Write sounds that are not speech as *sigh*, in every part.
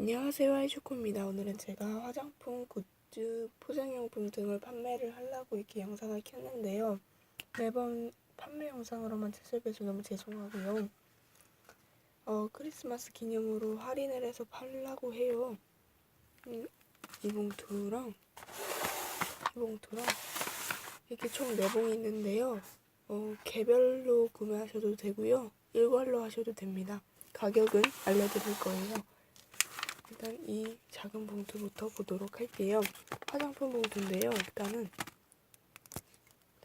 안녕하세요 하이쇼코입니다. 오늘은 제가 화장품, 굿즈, 포장용품 등을 판매를 하려고 이렇게 영상을 켰는데요. 매번 판매 영상으로만 찾아뵈서 너무 죄송하고요. 어, 크리스마스 기념으로 할인을 해서 팔려고 해요. 음, 이 봉투랑 이 봉투랑 이렇게 총 4봉이 있는데요. 어, 개별로 구매하셔도 되고요. 일괄로 하셔도 됩니다. 가격은 알려드릴 거예요. 일단 이 작은 봉투부터 보도록 할게요. 화장품 봉투인데요. 일단은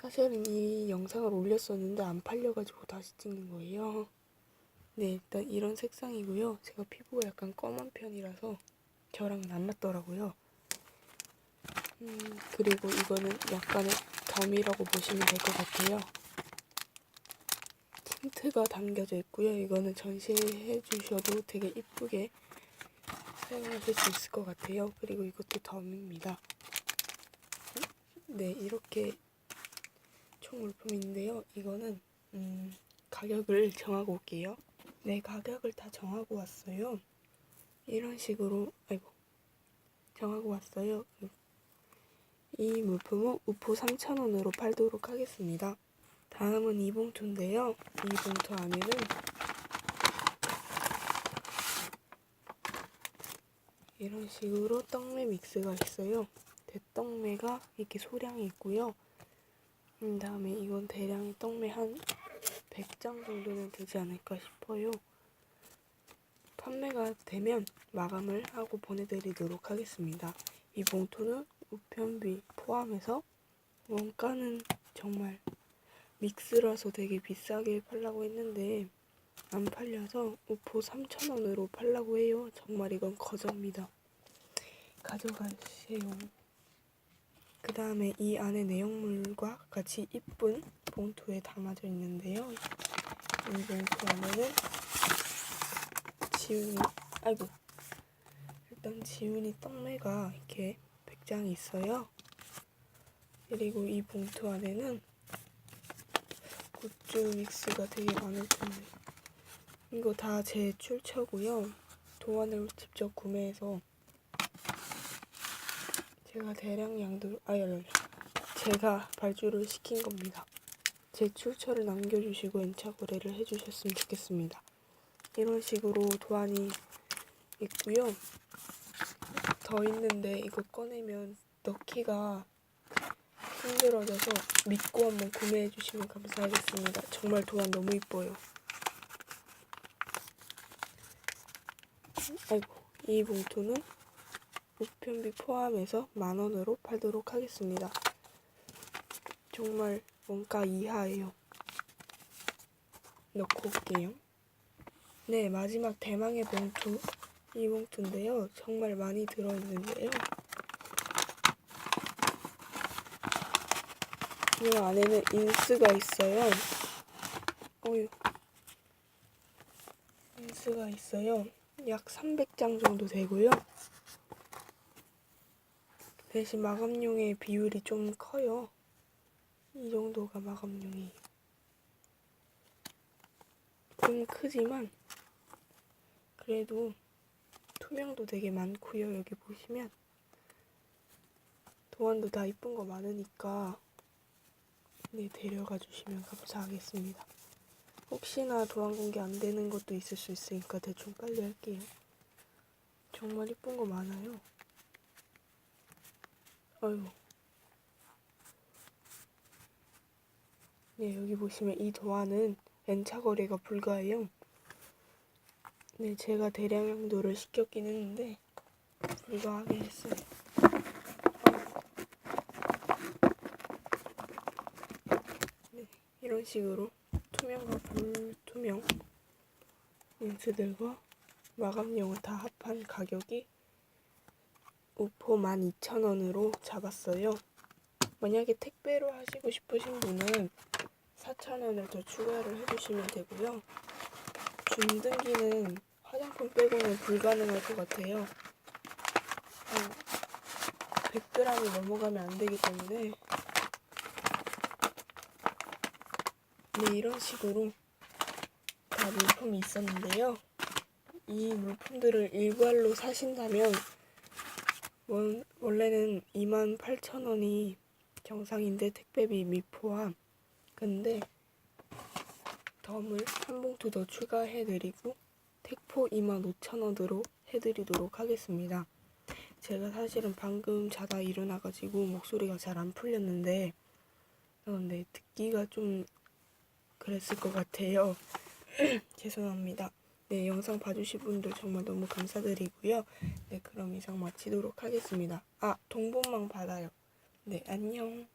사실은 이 영상을 올렸었는데 안 팔려가지고 다시 찍는 거예요. 네, 일단 이런 색상이고요. 제가 피부가 약간 검은 편이라서 저랑은 안 맞더라고요. 음, 그리고 이거는 약간의 점이라고 보시면 될 것 같아요. 틴트가 담겨져 있고요. 이거는 전시해 주셔도 되게 이쁘게 사용하실 수 있을 것 같아요. 그리고 이것도 덤입니다. 네, 이렇게 총 물품인데요. 이거는 음, 가격을 정하고 올게요. 네, 가격을 다 정하고 왔어요. 이런 식으로 아이고 정하고 왔어요. 이 물품은 우포 3,000원으로 팔도록 하겠습니다. 다음은 이 봉투인데요. 이 봉투 안에는 이런 식으로 떡메 믹스가 있어요. 대떡메가 이렇게 소량이 있고요. 음, 다음에 이건 대량 떡메 한 100장 정도는 되지 않을까 싶어요. 판매가 되면 마감을 하고 보내드리도록 하겠습니다. 이 봉투는 우편비 포함해서 원가는 정말 믹스라서 되게 비싸게 팔라고 했는데 안 팔려서 우포 3,000원으로 팔라고 해요. 정말 이건 거저입니다. 가져가세요. 그 다음에 이 안에 내용물과 같이 이쁜 봉투에 담아져 있는데요. 이 봉투 안에는 지훈이, 아이고. 일단 지훈이 떡매가 이렇게 100장이 있어요. 그리고 이 봉투 안에는 굿즈 믹스가 되게 많을 텐데. 이거 다 제 출처고요. 도안을 직접 구매해서 제가 대량 양도 아니 제가 발주를 시킨 겁니다. 제 출처를 남겨주시고 연차 거래를 해주셨으면 좋겠습니다. 이런 식으로 도안이 있고요. 더 있는데 이거 꺼내면 넣기가 힘들어져서 믿고 한번 구매해 주시면 감사하겠습니다. 정말 도안 너무 이뻐요. 아이고, 이 봉투는 우편비 포함해서 만 원으로 팔도록 하겠습니다. 정말 원가 이하예요. 넣고 올게요. 네, 마지막 대망의 봉투. 이 봉투인데요. 정말 많이 들어있는데요. 이 안에는 인스가 있어요. 어휴. 인스가 있어요. 약 300장 정도 되고요. 대신 마감용의 비율이 좀 커요. 이 정도가 마감용이에요. 좀 크지만 그래도 투명도 되게 많고요. 여기 보시면 도안도 다 이쁜 거 많으니까 네 데려가 주시면 감사하겠습니다. 혹시나 도안 공개 안 되는 것도 있을 수 있으니까 대충 빨리 할게요. 정말 이쁜 거 많아요. 아이고. 네, 여기 보시면 이 도안은 N차 거래가 불가해요. 네, 제가 대량 양도를 시켰긴 했는데 불가하게 했어요. 네, 이런 식으로 투명과 불투명 린스들과 마감용을 다 합한 가격이 우포 12,000원으로 잡았어요. 만약에 택배로 하시고 싶으신 분은 4,000원을 더 추가를 해주시면 되고요. 중등기는 화장품 빼고는 불가능할 것 같아요. 어, 100g이 넘어가면 안 되기 때문에 네, 이런 식으로 다 물품이 있었는데요. 이 물품들을 일괄로 사신다면 원, 원래는 28,000원이 정상인데 택배비 미 포함. 근데 덤을 한 봉투 더 추가해드리고 택포 25,000원으로 해드리도록 하겠습니다. 제가 사실은 방금 자다 일어나가지고 목소리가 잘 안 풀렸는데 어, 네, 듣기가 좀 그랬을 것 같아요. *clears throat* 죄송합니다. 네, 영상 봐주신 분들 정말 너무 감사드리고요. 네, 그럼 이상 마치도록 하겠습니다. 아, 동본망 받아요. 네, 안녕.